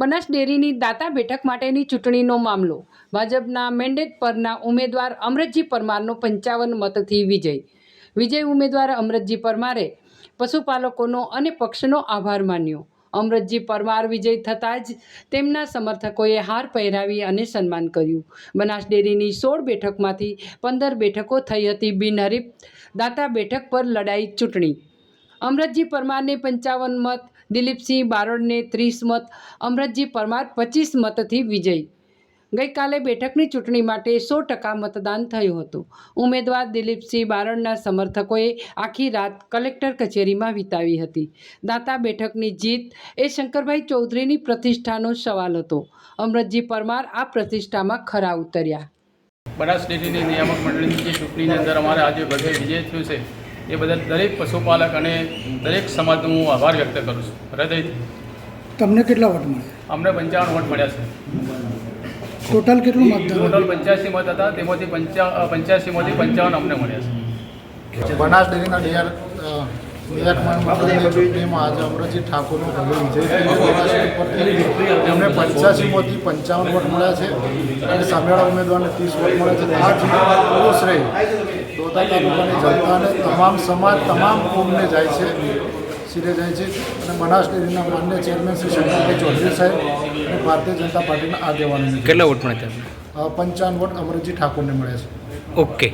બનાસ ડેરીની દાતા બેઠક માટેની ચૂંટણીનો મામલો. ભાજપના મેન્ડેટ પરના ઉમેદવાર અમરતજી પરમારનો પંચાવન મતથી વિજય. વિજય ઉમેદવાર અમરતજી પરમારે પશુપાલકોનો અને પક્ષનો આભાર માન્યો. અમરતજી પરમાર વિજય થતાં જ તેમના સમર્થકોએ હાર પહેરાવી અને સન્માન કર્યું. બનાસ ડેરીની સોળ બેઠકમાંથી પંદર બેઠકો થઈ હતી બિનહરીફ. દાતા બેઠક પર લડાઈ ચૂંટણી. અમરતજી પરમારને પંચાવન મત, દિલીપસિંહ બારોડને ત્રીસ મત, અમરતજી પરમાર પચીસ મતથી વિજય. ગઈકાલે બેઠકની ચૂંટણી માટે સો ટકા મતદાન થયું હતું. ઉમેદવાર દિલીપસિંહ બારણના સમર્થકોએ આખી રાત કલેક્ટર કચેરીમાં વિતાવી હતી. દાતા બેઠકની જીત એ શંકરભાઈ ચૌધરીની પ્રતિષ્ઠાનો સવાલ હતો. અમરતજી પરમાર આ પ્રતિષ્ઠામાં ખરા ઉતર્યા. બનાસ ડેરીની નિયામક મંડળની ચૂંટણીની અંદર અમારે આજે બધે વિજય થયું છે. એ બદલ દરેક પશુપાલક અને દરેક સમાજનો હું આભાર વ્યક્ત કરું છું. હૃદયથી. તમને કેટલા વોટ મળે અમને પંચાવન વોટ મળ્યા છે. ટોટલ કેટલું મત ટોટલ પંચ્યાસી મત હતા તેમાંથી પંચા પંચ્યાસીમાંથી પંચાવન અમને મળ્યા છે. બનાસ ડેરીના નિયર નિયતમાન ચૂંટણીમાં આજે અમરજી ઠાકોરનો ભવ્ય વિજય એમને પંચ્યાસીમાંથી પંચાવન વોટ મળ્યા છે. અને સામેવાળા ઉમેદવારને ત્રીસ વોટ મળ્યા છે. આ જીત શ્રેય દોતા તાલુકાની જનતાને તમામ સમાજ તમામ કોમને જાય છે સિરે જાય છે. અને બનાસ ડેરીના માન્ય ચેરમેન શ્રી શંકરભાઈ ચૌધરી સાહેબ અને ભારતીય જનતા પાર્ટીના આગેવાનો કેટલા વોટ મળે પંચાવન વોટ અમરજી ઠાકોરને મળ્યા છે. ઓકે.